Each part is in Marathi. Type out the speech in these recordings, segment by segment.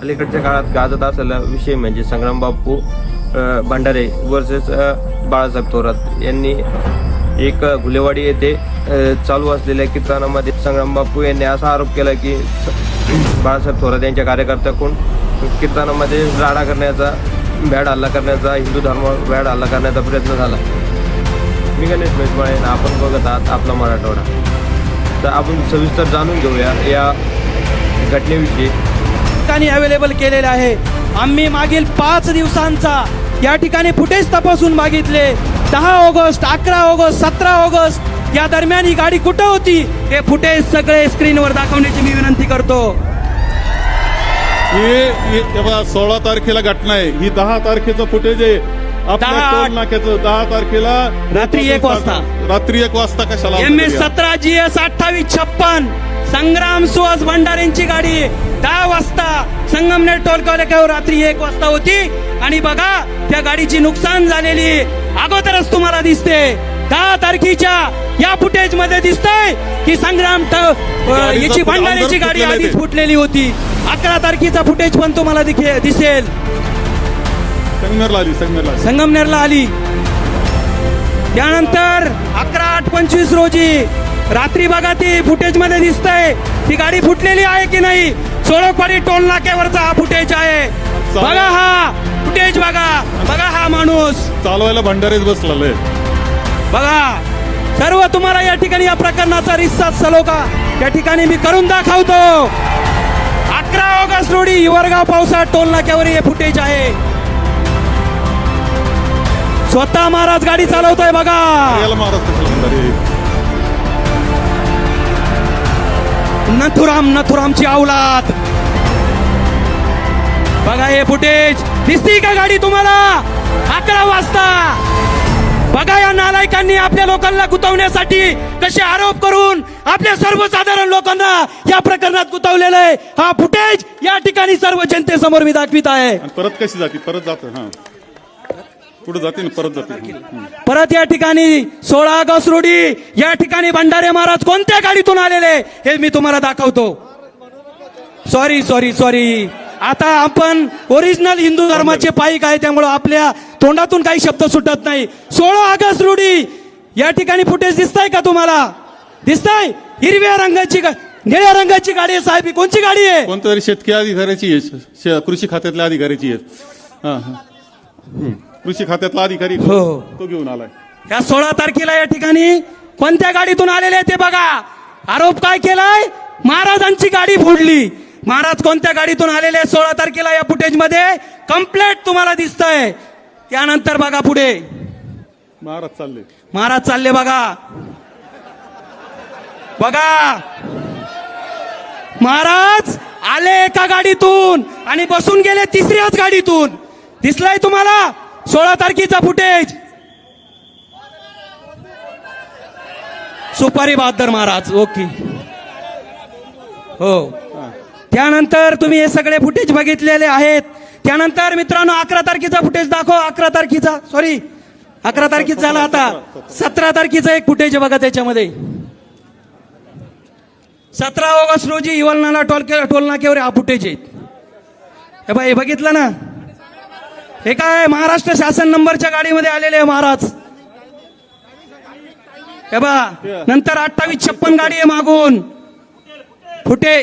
अलीकडच्या काळात गाजत असलेला विषय म्हणजे संग्राम बापू भंडारे वर्सेस बाळासाहेब थोरात यांनी एक घुलेवाडी येथे चालू असलेल्या कीर्तनामध्ये संग्राम बापू यांनी असा आरोप केला की स- बाळासाहेब थोरात यांच्या कार्यकर्त्याकडून कीर्तनामध्ये राडा करण्याचा बॅड हल्ला करण्याचा हिंदू धर्म बॅड हल्ला करण्याचा प्रयत्न झाला. मी गणेश मेजमाळे आपण बघत आहात आपला मराठवाडा. तर आपण सविस्तर जाणून घेऊया या घटनेविषयी. ठिकाणी अवेलेबल केलेले आहे. आम्ही मागील पाच दिवसांचा या ठिकाणी फुटेज तपासून मागितले. दहा ऑगस्ट अकरा ऑगस्ट सतरा ऑगस्ट या दरम्यान ही गाडी कुठं होती हे फुटेज सगळे स्क्रीनवर दाखवण्याची मी विनंती करतो. ही सोळा तारखेला घटना आहे. ही दहा तारखेचं फुटेज आहे. आपल्या दहा- टोल नाक्याचं दहा तारखेला रात्री एक वाजता. रात्री एक वाजता कशाला एम एस सतरा जी एस अठ्ठावीस छप्पन. संग्राम सुहास भंडारेंची गाडी दहा वाजता संगमनेर टोलकावर रात्री एक वाजता होती. आणि बघा त्या गाडीची नुकसान झालेली अगोदरच तुम्हाला दिसते. दहा तारखेच्या या फुटेजमध्ये दिसतंय की संग्राम याची अंदर गाडी आधीच. फुटलेली होती. अकरा तारखेचा फुटेज पण तुम्हाला दिसेल. संगमेरला आली. संगमनेरला आली. त्यानंतर अकरा आठ पंचवीस रोजी रात्री बघा ती फुटेजमध्ये दिसतंय. ती गाडी फुटलेली आहे की नाही? सोळकवाडी टोल नाक्यावरचा हा फुटेज आहे. बघा हा फुटेज बघा. बघा हा माणूस. चालवायला भंडारीच बसलेलं आहे. बघा. सर्व तुम्हाला या ठिकाणी या प्रकरणाचा रिस्सा सलोखा. या ठिकाणी मी करून दाखवतो. अकरा ऑगस्ट रोजी हिवरगाव पावसाळ्यात टोल नाक्यावर हे फुटेज आहे. स्वतः महाराज गाडी चालवतोय बघा. याला नथुराम नथुरामची अवलाद बघा हे फुटेज. दिसती का गाडी तुम्हाला? अकरा वाजता. बघा या नालायकांनी आपल्या लोकांना गुतवण्यासाठी कसे आरोप करून आपल्या सर्वसाधारण लोकांना या प्रकरणात गुतवलेलं आहे. हा फुटेज या ठिकाणी सर्व जनतेसमोर मी दाखवित आहे. परत कशी जाते? परत जात हा. पुढे जाते ना परत जाते हं. परत या ठिकाणी सोळा ऑगस्ट रोजी या ठिकाणी भंडारे महाराज कोणत्या गाडीतून आलेले? हे मी तुम्हाला दाखवतो. सॉरी सॉरी सॉरी आता आपण ओरिजिनल हिंदू धर्माचे पाईक आहे त्यामुळे आपल्या तोंडातून काही शब्द सुटत नाही. सोळा ऑगस्ट रोजी या ठिकाणी फुटेज दिसतंय का तुम्हाला? दिसतंय? हिरव्या रंगाची निळ्या रंगाची गाडी आहे साहेब. ही कोणची गाडी आहे? कोणत्या तरी शेतकरी अधिकाऱ्याची कृषी खात्यातल्या अधिकाऱ्याची आहे. हा हा. हं. कृषी खात्यातला अधिकारी हो. तो घेऊन आलाय. या सोळा तारखेला या ठिकाणी कोणत्या गाडीतून आलेले ते बघा. आरोप काय केलाय? महाराजांची गाडी फोडली. महाराज कोणत्या गाडीतून आलेले सोळा तारखेला या फुटेजमध्ये? कम्प्लेट तुम्हाला दिसतंय. त्यानंतर बघा पुढे. महाराज चालले. महाराज चालले बघा. बघा. महाराज आले एका गाडीतून आणि बसून गेले तिसऱ्याच गाडीतून. दिसलाय तुम्हाला? सोळा तारखेचा फुटेज. सुपारी बहादर महाराज ओके. हो. त्यानंतर तुम्ही हे सगळे फुटेज बघितलेले आहेत. त्यानंतर मित्रांनो अकरा तारखेचा फुटेज दाखव अकरा तारखेचा सॉरी अकरा तारखेचा झाला आता. सतरा तारखेचा एक फुटेज आहे बघा त्याच्यामध्ये. सतरा ऑगस्ट रोजी इवलनाला टोल टोल हा फुटेज आहेत हे हे बघितलं ना? हे काय महाराष्ट्र शासन नंबरच्या गाडीमध्ये आलेले आहे महाराज. हे बा नंतर अठ्ठावीस छप्पन गाडी आहे मागून. फुटे.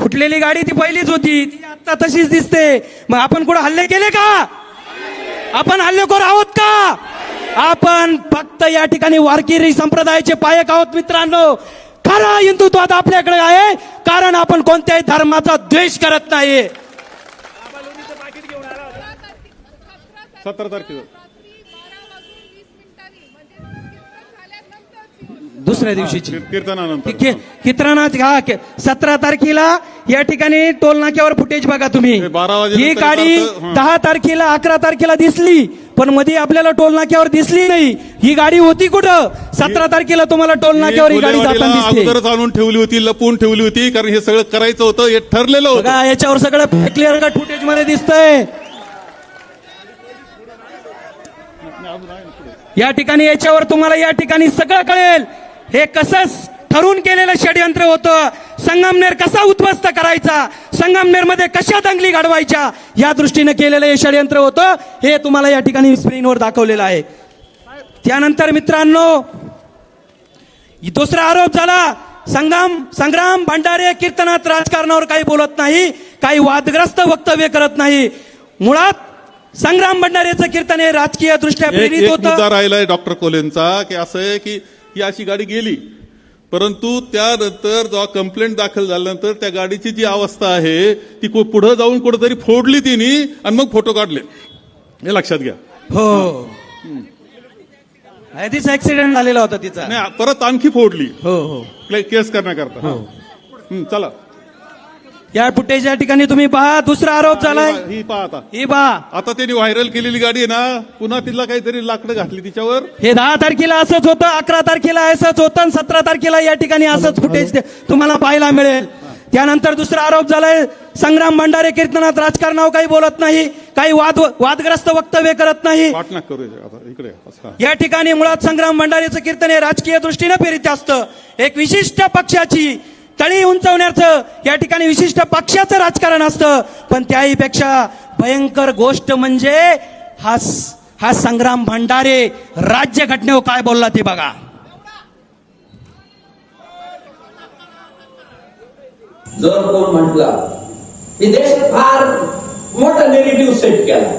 फुटलेली गाडी ती पहिलीच होती ती आता तशीच दिसते. मग आपण कुठं हल्ले केले का? आपण हल्लेखोर आहोत का? आपण फक्त या ठिकाणी वारकिरी संप्रदायाचे पायक आहोत मित्रांनो. खरा हिंदुत्वात आपल्याकडे आहे कारण आपण कोणत्याही धर्माचा द्वेष करत नाही सतरा तारखेला दुसऱ्या दिवशीची. कीर- कीर्तनानंतर कि- कित्रानाथ हा सतरा तारखेला या ठिकाणी टोल नाक्यावर फुटेज बघा तुम्ही. हे बारा वाजेनंतर ही गाडी हं. दहा तारखेला अकरा तारखेला दिसली पण मध्ये आपल्याला टोल नाक्यावर दिसली नाही. ही गाडी होती कुठं? सतरा तारखेला तुम्हाला टोल नाक्यावर ही गाडी दिसते अगोदरच आणून ठेवली होती लपवून ठेवली होती कारण हे सगळं करायचं होतं हे ठरलेलं होतं. बघा याच्यावर सगळं क्लिअर कट फुटेजमध्ये दिसतंय. या ठिकाणी याच्यावर तुम्हाला या ठिकाणी सगळं कळेल. हे कसं ठरून केलेलं षडयंत्र होतं. संगमनेर कसा उद्ध्वस्त करायचा? संगमनेरमध्ये कशा दंगली घडवायच्या? या दृष्टीने केलेलं हे षडयंत्र होतं. हे तुम्हाला या ठिकाणी स्क्रीनवर दाखवलेलं आहे. त्यानंतर मित्रांनो दुसरा आरोप झाला. संग्राम संग्राम भंडारे कीर्तनात राजकारणावर काही बोलत नाही काही वादग्रस्त वक्तव्य करत नाही. मुळात संग्राम भंडारेचं कीर्तन हे राजकीय दृष्ट्या प्रेरित होतं. राहिलाय डॉक्टर कोलेंचा की असं आहे की ही अशी गाडी गेली परंतु त्यानंतर जेव्हा कंप्लेंट दाखल झाल्यानंतर त्या गाडीची जी अवस्था आहे ती पुढं जाऊन कुठेतरी फोडली तिने आणि मग फोटो काढले. हे लक्षात घ्या. हो. आधीच ऍक्सिडेंट झालेला होता तिचा. आणि परत आणखी फोडली. हो हो. केस करण्याकरता. हं, चला. या फुटेज या ठिकाणी तुम्ही पहा दुसरा आरोप झालाय. ही पहा आता. ही पहा. आता त्यांनी व्हायरल केलेली गाडी आहे ना पुन्हा तिला काहीतरी लाकडं घातली तिच्यावर. हे दहा तारखेला असंच होतं अकरा तारखेला असंच होतं आणि सतरा तारखेला या ठिकाणी असंच फुटेज तुम्हाला पाहायला मिळेल. त्यानंतर दुसरा आरोप झालाय संग्राम भंडारे कीर्तनात राजकारणावर काही बोलत नाही काही वाद वादग्रस्त वक्तव्य करत नाही. या ठिकाणी मुळात संग्राम भंडारीचं कीर्तन हे राजकीय दृष्टीने प्रेरित असतं. एक विशिष्ट पक्षाची तळी उंचवण्याचं या ठिकाणी विशिष्ट पक्षाचं राजकारण असतं. पण त्याही पेक्षा भयंकर गोष्ट म्हणजे हा हा संग्राम भंडारे राज्य घटनेवर काय बोलला ते बघा. जर कोण म्हटला की देश फार मोठा नेगेटिव्ह सेट केला.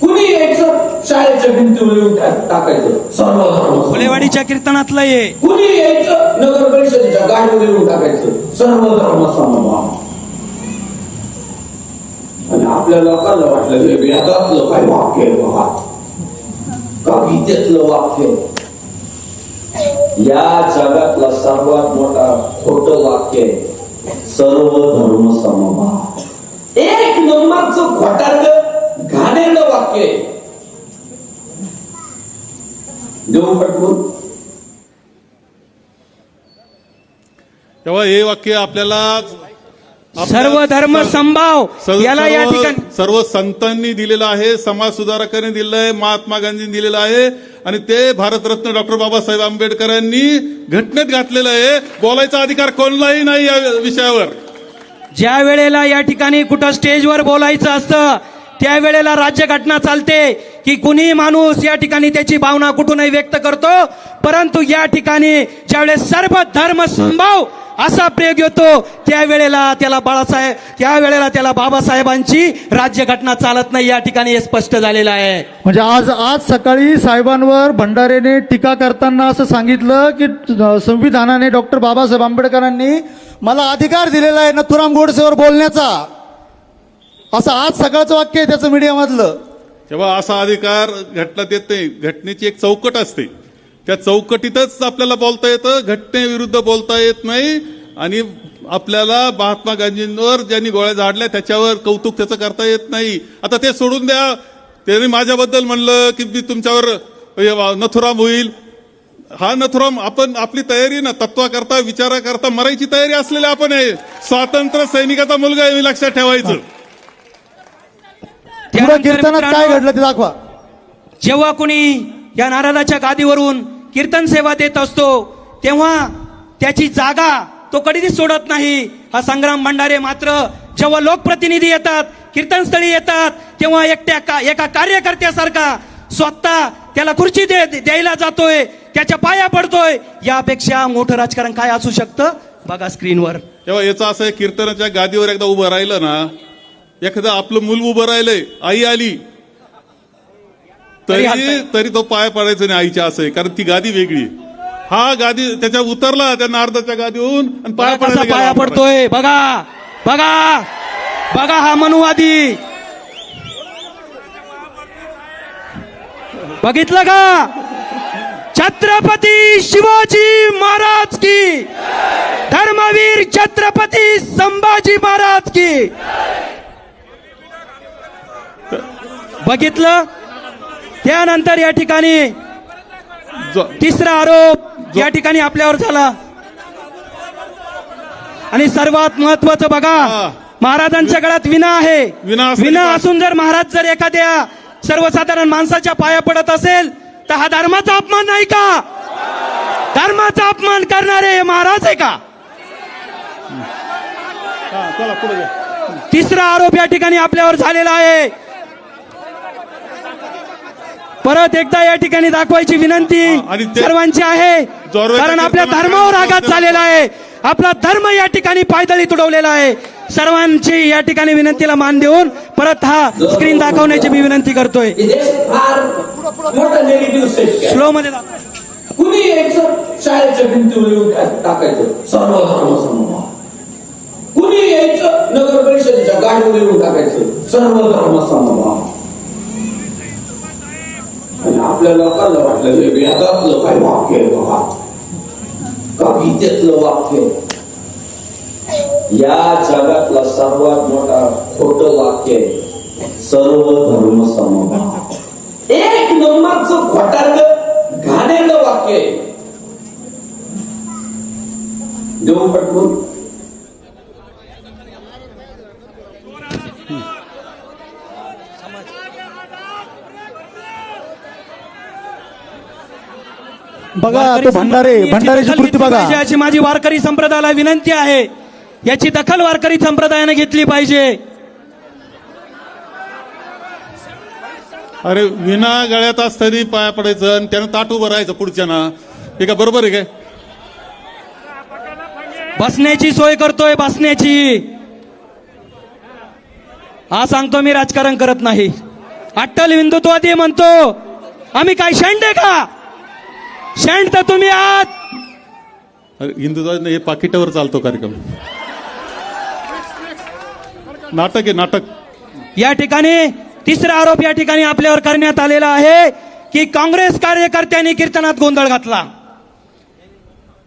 कुणी यायचं? शाळेच्या भिंतीवर येऊन टाकायचं. सर्व धर्म फुलेवाडीच्या कीर्तनातलं हे. कुणी यायचं? नगर परिषदेच्या गाडीवर येऊन टाकायचं. सर्व धर्म समभाव आणि आपल्या लोकांना वाटलं हे वेदातलं काय वाक्य आहे बाबा का गीतेतलं वाक्य आहे? या जगातला सर्वात मोठा खोट वाक्य आहे सर्व धर्म समभाव एक नंबरचं खोटारड घाणेरड वाक्य आहे देऊ पटवून तेव्हा हे वाक्य आपल्याला आपल्या- सर्व धर्म संभाव याला या ठिकाणी सर्व संतांनी दिलेलं आहे समाज सुधारकांनी दिलेलं आहे महात्मा गांधींनी दिलेलं आहे आणि ते भारतरत्न डॉक्टर बाबासाहेब आंबेडकरांनी घटनेत घातलेलं आहे बोलायचा अधिकार कोणलाही नाही या विषयावर ज्या वेळेला या ठिकाणी कुठं स्टेजवर बोलायचं असतं त्यावेळेला राज्यघटना चालते की कुणी माणूस या ठिकाणी त्याची भावना कुठूनही व्यक्त करतो. परंतु या ठिकाणी ज्यावेळेस सर्व धर्म संभाव असा प्रयोग येतो त्यावेळेला त्याला बाळासाहेब त्यावेळेला त्याला बाबासाहेबांची राज्यघटना चालत नाही या ठिकाणी हे स्पष्ट झालेलं आहे. म्हणजे आज आज सकाळी साहेबांवर भंडारेने टीका करताना असं सांगितलं की संविधानाने डॉक्टर बाबासाहेब आंबेडकरांनी मला अधिकार दिलेला आहे नथुराम गोडसेवर बोलण्याचा. असं आज सकाळचं वाक्य आहे त्याचं मीडियामधलं. तेव्हा असा अधिकार घटनात येत नाही घटनेची एक चौकट असते. त्या चौकटीतच आपल्याला बोलता येतं घटनेविरुद्ध बोलता येत नाही. आणि आपल्याला महात्मा गांधींवर ज्यांनी गोळ्या झाडल्या त्याच्यावर कौतुक त्याचं करता येत नाही. आता ते सोडून द्या. त्यांनी माझ्याबद्दल म्हणलं की मी तुमच्यावर वा- नथुराम होईल. हा नथुराम आपण आपली तयारी ना तत्वाकरता विचाराकरता मरायची तयारी असलेली आपण आहे. स्वातंत्र्य सैनिकाचा मुलगा आहे मी लक्षात ठेवायचं. पुढे कीर्तनात काय घडलं ते दाखवा. जेव्हा कोणी या नारदाच्या गादीवरून कीर्तन सेवा देत असतो तेव्हा त्याची जागा तो कधीच सोडत नाही. हा संग्राम भंडारे मात्र जेव्हा लोकप्रतिनिधी येतात कीर्तनस्थळी येतात तेव्हा एकट्या का एका कार्यकर्त्यासारखा स्वतः त्याला खुर्ची दे द्यायला जातोय त्याच्या पाया पडतोय. यापेक्षा मोठं राजकारण काय असू शकतं? बघा स्क्रीनवर तेव्हा याचं असं कीर्तनाच्या गादीवर एकदा उभं राहिलं ना एखादं आपलं मूल उभं राहिलंय आई आली. तरी तरी तो पाय पडायचं नाही आईच्या असं आहे कारण ती गादी वेगळी. हा गादी त्याच्या उतरला त्या नारदाच्या गादीहून आणि पाया कसा पाया. पडतोय. बघा. बघा. बघा हा मनुवादी. बघितलं का? छत्रपती शिवाजी महाराज की. धर्मवीर छत्रपती संभाजी महाराज की. बघितलं त्यानंतर या ठिकाणी तिसरा आरोप या ठिकाणी आपल्यावर झाला आणि सर्वात महत्वाचं. बघा महाराजांच्या गळ्यात विना आहे विना? असून जर महाराज जर एखाद्या सर्वसाधारण माणसाच्या पाया पडत असेल तर हा धर्माचा अपमान नाही का धर्माचा अपमान करणारे महाराज आहे का. तिसरा आरोप या ठिकाणी आपल्यावर झालेला आहे परत एकदा या ठिकाणी दाखवायची विनंती सर्वांची आहे. कारण आपल्या धर्मावर आघात झालेला आहे. आपला धर्म या ठिकाणी पायदळी तुडवलेला आहे. सर्वांची या ठिकाणी विनंतीला मान देऊन परत हा स्क्रीन दाखवण्याची मी विनंती करतोय. हे स्लो मध्ये. कुणी यायचं? शाळेच्या भिंतीवर येऊन टाकायचं? सर्व धर्म समभाव कुणी यायचं? नगर परिषदेच्या गाडीवर येऊन टाकायचं? सर्व धर्म समभाव आणि आपल्या लोकांना वाटलं हे वेदातलं काय वाक्य आहे बघा का गीतेतलं वाक्य या जगातला सर्वात मोठा खोट वाक्य आहे सर्व धर्म समभाव एक नंबरच खोटारड घाणेरडं वाक्य आहे देऊ पटवून बघा तो भंडारे दखल कृती बघा. अशी माझी वारकरी संप्रदायाला विनंती आहे. याची दखल वारकरी संप्रदायाने घेतली पाहिजे. अरे विना गळ्यात असताना पाया पडायचं आणि त्यानं ताट उभं राहायचं पुढच्यानं. हे का बरोबर आहे काय? बसण्याची सोय करतोय बसण्याची. हा सांगतो मी राजकारण करत नाही. अट्टल हिंदुत्वादी म्हणतो. आम्ही काय शेंड आहे का? शेंड तर तुम्ही आहात. अरे हिंदुत्व हे पाकिटावर चालतो कार्यक्रम. नाटक आहे नाटक. या ठिकाणी तिसरा आरोप या ठिकाणी आपल्यावर करण्यात आलेला आहे की काँग्रेस कार्यकर्त्यांनी कीर्तनात गोंधळ घातला.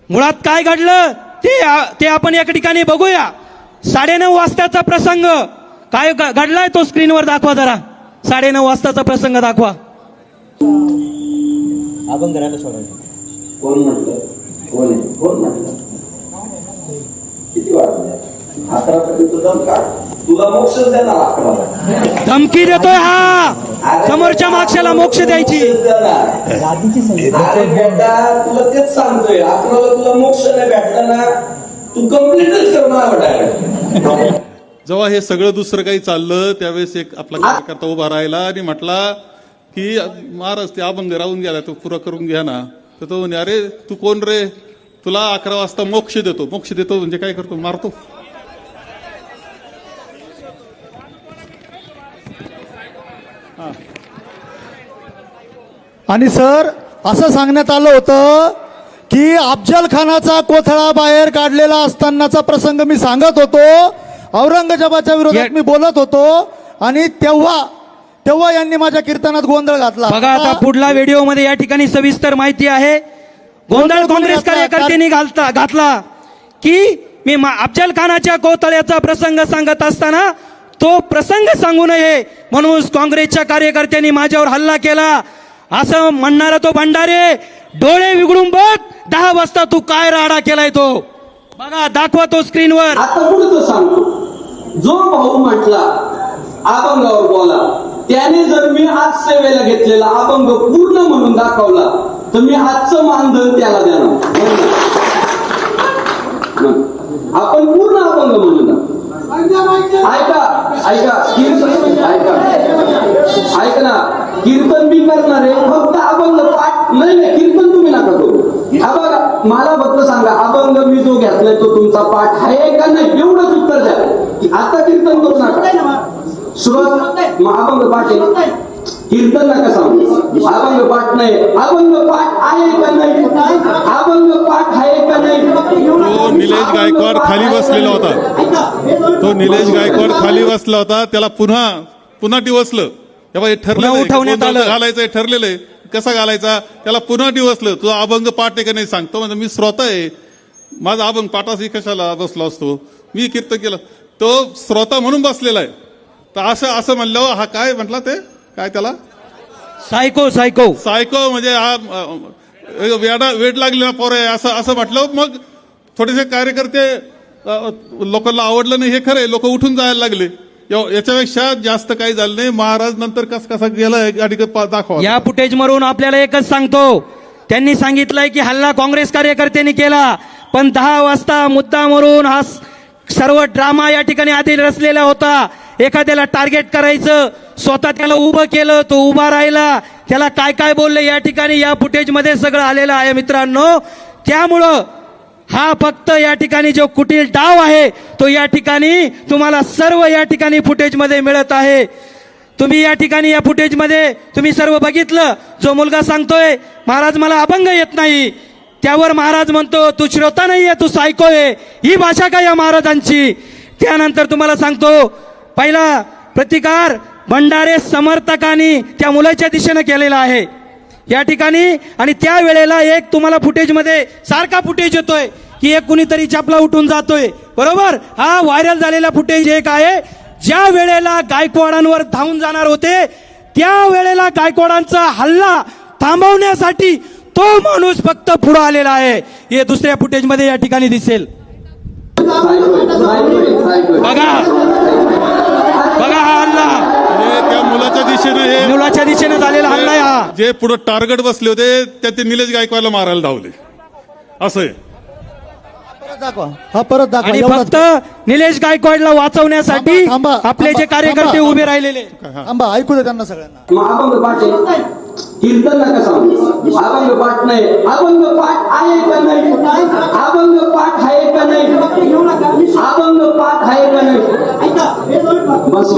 मुळात काय घडलं ते ते आपण या ठिकाणी बघूया. साडेनऊ वाजताचा प्रसंग. काय घडलाय तो स्क्रीनवर दाखवा जरा. साडेनऊ वाजताचा प्रसंग दाखवा. कोण म्हटलं? कोण आहे? कोण म्हटलं? किती वाटलं अकरा साठी तुझा काढ. तुला मोक्ष देणार अकरा धमकी देतोय हा! समोरच्या मागच्याला मोक्ष द्यायची. तुला तेच सांगतोय. अकराला तुला मोक्ष नाही भेटला ना तू कम्प्लीटच करणार डायरेक्ट जेव्हा हे सगळं दुसरं काही चाललं त्यावेळेस एक आपला कार्यकर्ता उभा राहिला आणि म्हटला की महाराज ते अभंग राहून गेला तो पुरा करून घ्या ना. तर तो म्हणे अरे तू कोण रे? तुला अकरा वाजता मोक्ष देतो. मोक्ष देतो म्हणजे काय करतो? मारतो. आणि सर असं सांगण्यात आलं होतं की अफजल खानाचा कोथळा बाहेर काढलेला असतानाचा प्रसंग मी सांगत होतो. औरंगजेबाच्या विरोधात मी बोलत होतो. आणि तेव्हा तेव्हा यांनी माझ्या कीर्तनात गोंधळ घातला. बघा आता पुढला व्हिडिओमध्ये या ठिकाणी सविस्तर माहिती आहे. गोंधळ काँग्रेस कार्यकर्त्यांनी घालता घातला. की मी मा- अफजल खानाच्या कोतळ्याचा प्रसंग सांगत असताना तो प्रसंग सांगू नये म्हणून काँग्रेसच्या कार्यकर्त्यांनी माझ्यावर हल्ला केला. असं म्हणणारा तो भंडारे डोळे विगडून बघ दहा वाजता तू काय राडा केलाय तो. बघा दाखवा तो स्क्रीनवर आता पुढचं सांगतो. जो भाऊ म्हटला अभंगावर बोला. त्याने जर मी आज सेवेला घेतलेला अभंग पूर्ण म्हणून दाखवला तर मी आजचं मानधन त्याला देणार. आपण पूर्ण अभंग म्हणून ऐका ऐका कीर्तन ऐका. ऐक ना कीर्तन मी करणार आहे फक्त अभंग पाठ नाही नाही कीर्तन तुम्ही नका करू. हा बघा मला फक्त सांगा अभंग मी जो घेतलाय तो तुमचा पाठ आहे का नाही? एवढंच उत्तर द्या. आता कीर्तन करू नका. सुरुवात मग अभंग पाठ आहे. कीर्तन नका सांगू. अभंग पाठ नाही. अभंग पाठ आहे का नाही? अभंग पाठ आहे का नाही? तो निलेश गायकवाड खाली बसलेला होता. तो निलेश गायकवाड खाली बसला होता. त्याला पुन्हा पुन्हा डिवसलं हे बघा, हे आहे. उठवण्यात आलं. घालायचं हे ठरलेलं आहे. कसा घालायचा? त्याला पुन्हा डिवसलं तुझा अभंग पाठ आहे का नाही सांगतो. म्हणजे मी श्रोता आहे. माझा अभंग पाठाशी कशाला बसलो असतो? मी कीर्तन केलं. तो श्रोता म्हणून बसलेला आहे. तर असं असं म्हणल्यावर हा काय म्हटला ते? काय त्याला? सायको सायको सायको म्हणजे हा वेडा वेड लागलेला पोर आहे असं असं म्हटलं. मग थोडेसे कार्यकर्ते लोकांना आवडलं नाही हे खरं लोक उठून जायला लागले. या- याच्यापेक्षा जास्त काही झालं नाही. महाराज नंतर कस कसा गेला गाडी दाखवा. या फुटेज मधून आपल्याला एकच सांगतो. त्यांनी सांगितलंय की हल्ला काँग्रेस कार्यकर्त्यांनी केला. पण दहा वाजता मुद्दामवरून हा स- सर्व ड्रामा या ठिकाणी आधी रचलेला होता. एखाद्याला टार्गेट करायचं स्वतः त्याला उभं केलं तो उभा राहिला. त्याला काय काय बोलले या ठिकाणी या फुटेजमध्ये सगळं आलेलं आहे मित्रांनो. त्यामुळं हा फक्त या ठिकाणी जो कुटील डाव आहे तो या ठिकाणी तुम्हाला सर्व या ठिकाणी फुटेजमध्ये मिळत आहे. तुम्ही या ठिकाणी या फुटेजमध्ये तुम्ही सर्व बघितलं जो मुलगा सांगतोय महाराज मला अभंग येत नाही. त्यावर महाराज म्हणतो तू श्रोता नाहीये तू सायको आहे. ही भाषा का या महाराजांची? त्यानंतर तुम्हाला सांगतो पहिला प्रतिकार भंडारे समर्थकांनी त्या मुलाच्या दिशेनं केलेला आहे. या ठिकाणी आणि त्या वेळेला एक तुम्हाला फुटेजमध्ये सारखा फुटेज येतोय की एक कुणीतरी चपला उठून जातोय. बरोबर? हा व्हायरल झालेला फुटेज एक आहे. ज्या वेळेला गायकवाडांवर धावून जाणार होते त्या वेळेला गायकवाडांचा हल्ला थांबवण्यासाठी तो माणूस फक्त पुढे आलेला आहे. हे दुसऱ्या फुटेजमध्ये या ठिकाणी दिसेल. बघा. बघा हा हल्ला. त्या मुलाच्या दिशेनं हे मुलाच्या दिशेने झालेला हल्ला आहे हा. जे पुढे टार्गेट बसले होते त्या ते निलेश गायकवाडला मारायला धावले. असं आहे. परत दाखवा हा परत दाखवा आणि एवढाच. फक्त निलेश गायकवाडला वाचवण्यासाठी थांबा, थांबा, आपले जे थांबा, कार्यकर्ते थांबा. उभे राहिलेले. थांबा ऐकू दे त्यांना सगळ्यांना. मग अभंग पाठ आहे कीर्तन नका सांगू. अभंग पाठ नाही. अभंग पाठ आहे का नाही? अभंग पाठ आहे का नाही? अभंग बस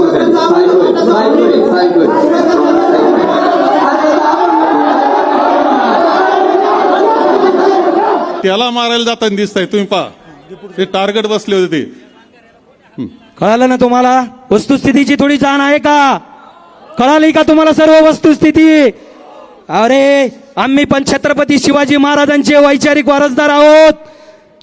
त्याला मारायला जाताना दिसतंय तुम्ही पहा. ते टार्गेट बसले होते ते. कळालं ना तुम्हाला? वस्तुस्थितीची थोडी जाण आहे का? कळाली का तुम्हाला सर्व वस्तुस्थिती? अरे आम्ही पण छत्रपती शिवाजी महाराजांचे वैचारिक वारसदार आहोत.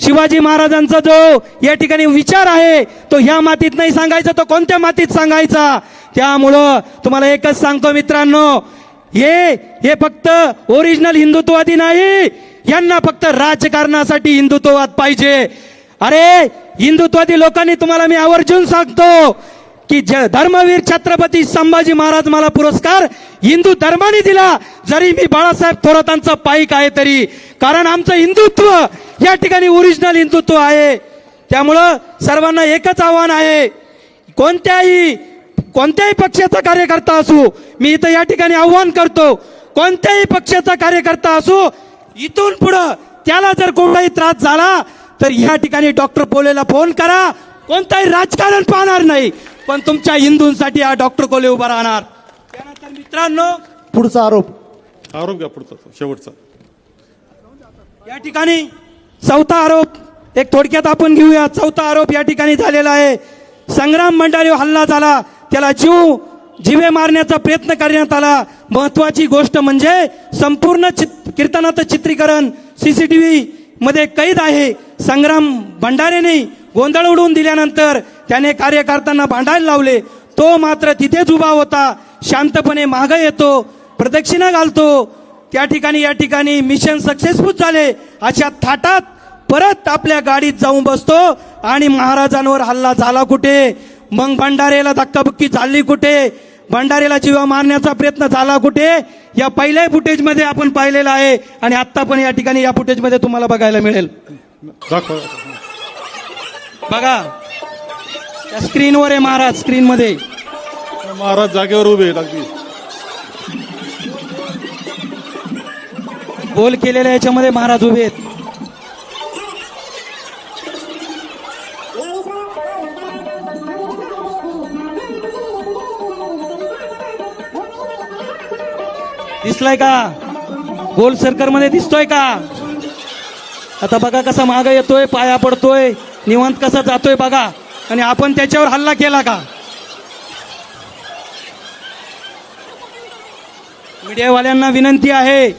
शिवाजी महाराजांचा जो या ठिकाणी विचार आहे तो ह्या मातीत नाही सांगायचा तो कोणत्या मातीत सांगायचा? त्यामुळं तुम्हाला एकच सांगतो मित्रांनो हे हे फक्त ओरिजिनल हिंदुत्ववादी नाही यांना फक्त राजकारणासाठी हिंदुत्ववाद पाहिजे. अरे हिंदुत्वादी लोकांनी तुम्हाला मी आवर्जून सांगतो की ज- धर्मवीर छत्रपती संभाजी महाराज मला पुरस्कार हिंदू धर्माने दिला. जरी मी बाळासाहेब थोरातांचा पाईक आहे तरी कारण आमचं हिंदुत्व या ठिकाणी ओरिजिनल हिंदुत्व आहे. त्यामुळं सर्वांना एकच आव्हान आहे कोणत्याही कोणत्याही पक्षाचा कार्यकर्ता असू मी इथं या ठिकाणी आव्हान करतो कोणत्याही पक्षाचा कार्यकर्ता असू इथून पुढं त्याला जर कोणताही त्रास झाला तर या ठिकाणी डॉक्टर पोलेला फोन करा. कोणताही राजकारण पाहणार नाही. पण तुमच्या हिंदूंसाठी हा डॉक्टर कोले उभा राहणार. त्यानंतर मित्रांनो पुढचा आरोप. आरोप घ्या पुढचा शेवटचा. या ठिकाणी चौथा आरोप एक थोडक्यात आपण घेऊया. चौथा आरोप या ठिकाणी झालेला आहे. संग्राम भंडारीवर हल्ला झाला. त्याला जीव जिवे मारण्याचा प्रयत्न करण्यात आला. महत्वाची गोष्ट म्हणजे संपूर्ण चित कीर्तनाचं चित्रीकरण सीसीटीव्ही मध्ये कैद आहे. संग्राम भंडारेने गोंधळ उडवून दिल्यानंतर त्याने कार्यकर्त्यांना भांडायला लावले. तो मात्र तिथेच उभा होता. शांतपणे मागं येतो प्रदक्षिणा घालतो. त्या ठिकाणी या ठिकाणी मिशन सक्सेसफुल झाले. अशा थाटात परत आपल्या गाडीत जाऊन बसतो आणि महाराजांवर हल्ला झाला कुठे? मग भंडारेला धक्काबुक्की झाली कुठे? भंडारेला जीवा मारण्याचा प्रयत्न झाला कुठे? या पहिल्या फुटेजमध्ये आपण पाहिलेलं आहे आणि आत्ता पण या ठिकाणी या फुटेजमध्ये तुम्हाला बघायला मिळेल. दाखवा. बघा त्या स्क्रीनवर आहे महाराज स्क्रीनमध्ये. महाराज जागेवर उभे आहेत अगदी. गोल केलेल्या याच्यामध्ये महाराज उभे आहेत. दिसलाय का? गोल सर्कलमध्ये दिसतोय का? आता बघा कसा माग येतोय पाया पडतोय. निवांत कसा जातोय बघा. आणि आपण त्याच्यावर हल्ला केला का? मीडियावाल्यांना विनंती आहे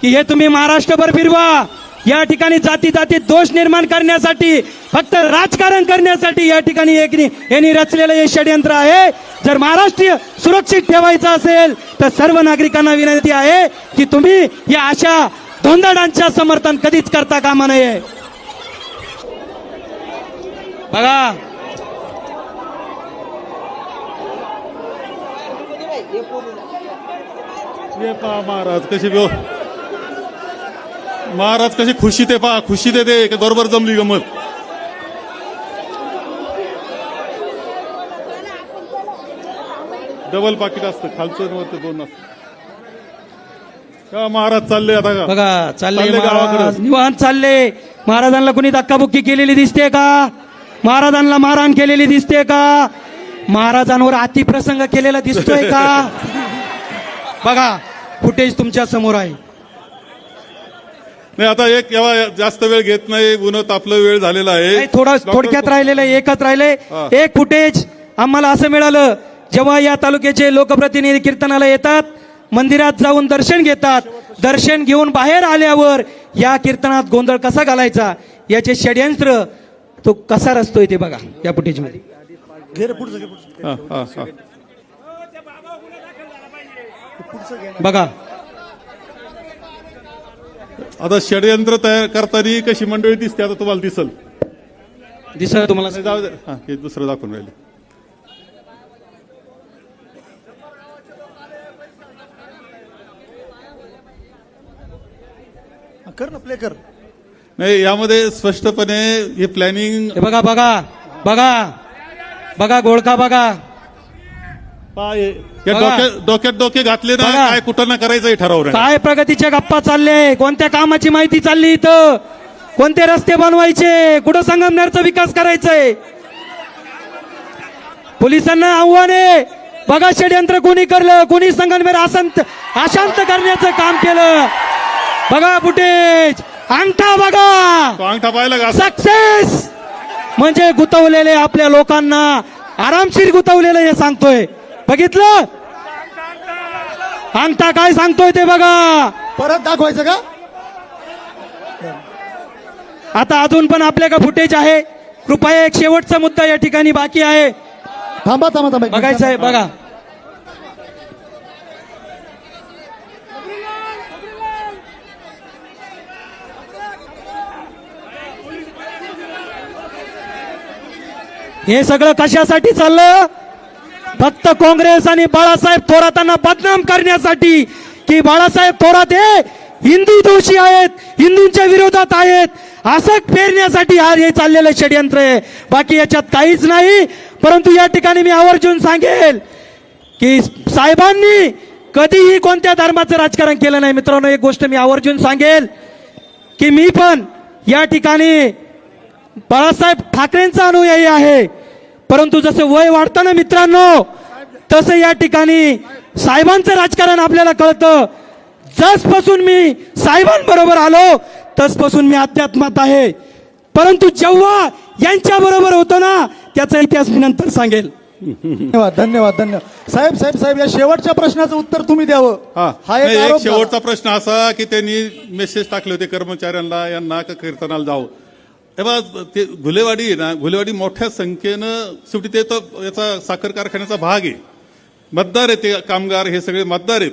की हे तुम्ही महाराष्ट्रभर फिरवा. या ठिकाणी जाती जाती दोष निर्माण करण्यासाठी फक्त राजकारण करण्यासाठी या ठिकाणी एक यांनी रचलेलं हे षडयंत्र आहे. जर महाराष्ट्रीय सुरक्षित ठेवायचं असेल तर सर्व नागरिकांना विनंती आहे की तुम्ही या अशा धोंदडांच्या समर्थन कधीच करता कामा नये. बघा. हे पहा महाराज कसे व्यव महाराज कशी खुशी ते पहा खुशी देते का बरोबर जमली गमत. डबल पाकिट असतं खालचं दोन असतं. का महाराज चालले आता का? बघा चालले गावाकडं. निवांत चालले. महाराजांना कुणी धक्काबुक्की केलेली दिसते का? महाराजांना मारहाण केलेली दिसते का? महाराजांवर अतिप्रसंग केलेला दिसतोय का? बघा फुटेज तुमच्यासमोर आहे. नाही आता एक केव्हा जास्त वेळ घेत नाही उन्हत आपलं वेळ झालेला आहे. थोडं थोडक्यात राहिलेलं आहे, एकच राहिले. एक फुटेज आम्हाला असं मिळालं जेव्हा या तालुक्याचे लोकप्रतिनिधी कीर्तनाला येतात मंदिरात जाऊन दर्शन घेतात दर्शन घेऊन बाहेर आल्यावर या कीर्तनात गोंधळ कसा घालायचा? याचे षडयंत्र तो कसा रचतोय ते बघा या फुटेजमध्ये हा, हा, हा. बघा. आता षडयंत्र तयार करताना कशी मंडळी दिसते आता तुम्हाला दिसल? दिसत तुम्हाला? जाऊ दे. हा हे दुसरं दाखवून राहिले. कर ना प्ले कर. नाही यामध्ये स्पष्टपणे हे प्लॅनिंग हे बघा बघा बघा बघा गोळका बघा. या बघा. डोक्यात डोक्यात डोके घातले ना बघा. काय कुठं ना करायचं हे ठरवलं काय प्रगतीच्या गप्पा चालले? कोणत्या कामाची माहिती चालली इथं? कोणते रस्ते बनवायचे? कुठं संगमनेरचा विकास करायचाय? पोलिसांना आव्हान. आहे बघा षडयंत्र कोणी करलं? कोणी संगमनेर अशांत अशांत करण्याचं काम केलं? बघा फुटेज. अंगठा बघा. अंगठा पाहिला का? सक्सेस म्हणजे गुतवलेले आपल्या लोकांना आरामशीर गुतवलेलं हे सांगतोय. बघितलं? अंगठा काय सांगतोय ते बघा. परत दाखवायचं का? आता अजून पण आपल्याकडे फुटेज आहे. कृपया एक शेवटचा मुद्दा या ठिकाणी बाकी आहे. थांबा थांबा थांबा. बघायचं आहे बघा. हे सगळं कशासाठी चाललं? फक्त काँग्रेस आणि बाळासाहेब थोरातांना बदनाम करण्यासाठी. की बाळासाहेब थोरात हे हिंदू दोषी आहेत हिंदूंच्या विरोधात आहेत. असं फेरण्यासाठी हा हे चाललेलं षडयंत्र आहे. बाकी याच्यात काहीच नाही. परंतु या ठिकाणी मी आवर्जून सांगेल की साहेबांनी कधीही कोणत्या धर्माचं राजकारण केलं नाही. मित्रांनो एक गोष्ट मी आवर्जून सांगेल की मी पण या ठिकाणी बाळासाहेब ठाकरेंचा अनुयायी आहे. परंतु जसं वय वाढतं ना मित्रांनो तसं या ठिकाणी साहेबांचं राजकारण आपल्याला कळतं. जसपासून मी साहेबांबरोबर आलो तसपासून मी अध्यात्मात आहे. परंतु जेव्हा यांच्या बरोबर होतो ना त्याचा इतिहास मी नंतर सांगेल. धन्यवाद धन्यवाद धन्यवाद. साहेब साहेब साहेब या शेवटच्या प्रश्नाचं उत्तर तुम्ही द्यावं. हा. हा एक. शेवटचा प्रश्न असा की त्यांनी मेसेज टाकले होते कर्मचाऱ्यांना यांना का कीर्तनाला जावं? तेव्हा ते घुलेवाडी आहे ना घुलेवाडी मोठ्या संख्येनं शेवटी ते तर याचा साखर कारखान्याचा भाग आहे. मतदार आहे ते कामगार हे सगळे मतदार आहेत.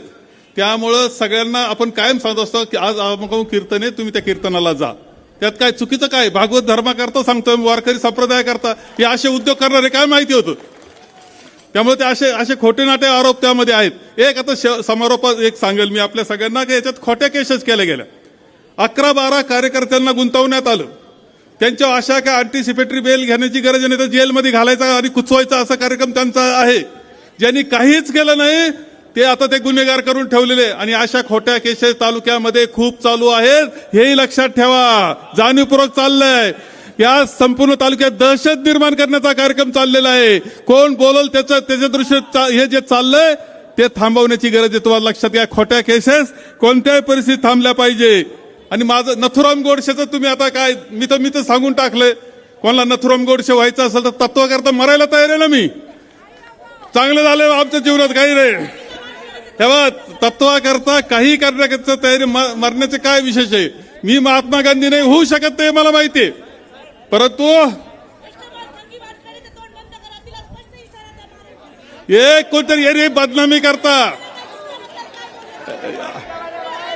त्यामुळं सगळ्यांना आपण कायम सांगत असतो की आज अमुक कीर्तन आहे तुम्ही त्या कीर्तनाला जा. त्यात काय चुकीचं काय? भागवत धर्माकरता सांगतोय वारकरी संप्रदाय करता. हे असे उद्योग करणारे काय माहिती होतं? त्यामुळे ते असे असे खोटे नाटे आरोप त्यामध्ये आहेत. एक आता श- समारोपात एक सांगेल मी आपल्या सगळ्यांना की याच्यात खोट्या केसेस केल्या गेल्या. अकरा बारा कार्यकर्त्यांना गुंतवण्यात आलं. त्यांच्या अशा काय अँटिसिपेटरी बेल घेण्याची गरज नाही तर जेलमध्ये घालायचा आणि कुचवायचा असा कार्यक्रम त्यांचा आहे. ज्यांनी काहीच केलं नाही ते आता ते गुन्हेगार करून ठेवलेले आणि अशा खोट्या केसेस तालुक्यामध्ये खूप चालू आहेत. हेही लक्षात ठेवा. जाणीवपूर्वक चाललंय. या संपूर्ण तालुक्यात दहशत निर्माण करण्याचा कार्यक्रम चाललेला आहे. कोण बोलल त्याचं त्याच्या दृश्य हे जे चाललंय ते थांबवण्याची गरज आहे. तुम्हाला लक्षात घ्या खोट्या केसेस कोणत्याही परिस्थितीत थांबल्या पाहिजे. आणि माझं नथुराम गोडसेचं तुम्ही आता काय मी तर मी तर सांगून टाकलंय. कोणाला नथुराम गोडसे व्हायचं असेल तर तत्वाकरता मरायला तयार आहे ना मी. चांगलं झालं आमच्या जीवनात काही रे. तेव्हा तत्वाकरता काही करण्याकरता तयारी म- मरण्याचे काय विशेष आहे? मी महात्मा गांधी नाही होऊ शकत ते मला माहिती आहे. परंतु एक कोणतरी बदनामी करता.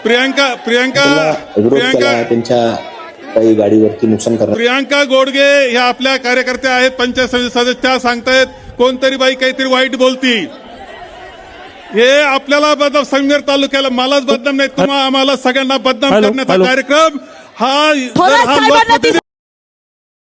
प्रियांका प्रियांका प्रियांका. त्यांच्या काही गाडीवरती नुकसान करण्यात प्रियांका गोडगे ह्या आपल्या कार्यकर्त्या आहेत पंचायत समिती सदस्य त्या सांगतायत कोणतरी बाई काहीतरी वाईट बोलती. हे आपल्याला बदनाम संगमेर तालुक्याला मलाच बदनाम नाही तुम्हाला आम्हाला सगळ्यांना बदनाम करण्याचा. कार्यक्रम. हा